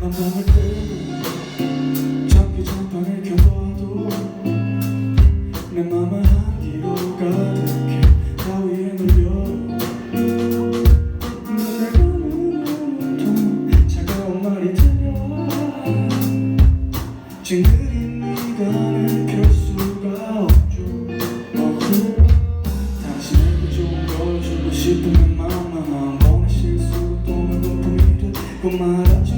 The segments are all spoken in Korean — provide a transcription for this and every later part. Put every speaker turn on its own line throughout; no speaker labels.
난 때고 잡기 전판을 켜봐도 내 맘은 한기로 가득해 가위에 눌려. 눈을 감으면 온통 차가운 말이 들려. 찡그린 네가 느낄 수가 없죠. 어, 당신에게 좋은 걸 주고 싶은 내 맘만 번의 실수로 또 물거품이 되고 말았죠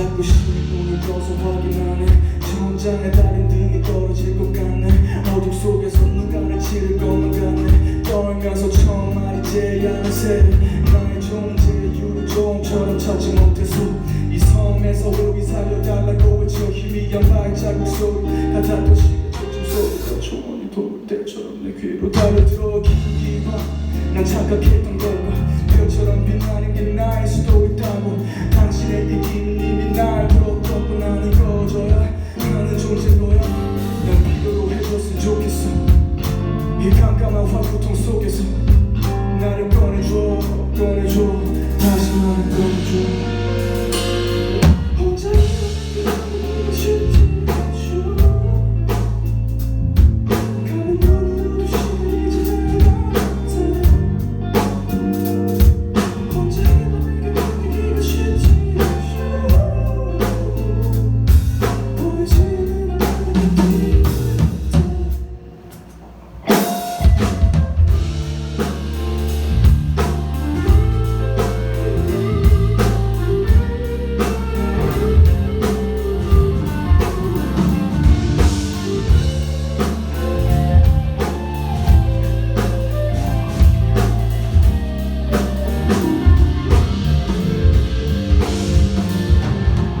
자꾸 신문을 떠서 확인하네. 천장에 달린 등이 떨어질 것 같네. 어둠 속에서 누가를 치를 것만 같네. 떠나가서 처음 알이제 야새 나의 존재 이유를 좀처럼 찾지 못해서 이 섬에서 여기 살려달라고 외쳐 희미한 발자국 소리 가닿고 싶은 조금 소리가 조언이 돌 때처럼 내 귀로 달려들어 기기만. 난 착각했던 것과 별처럼 빛나는 게 나일 수도 있다고. 당신의 얘기는 꺼내줘 꺼내줘.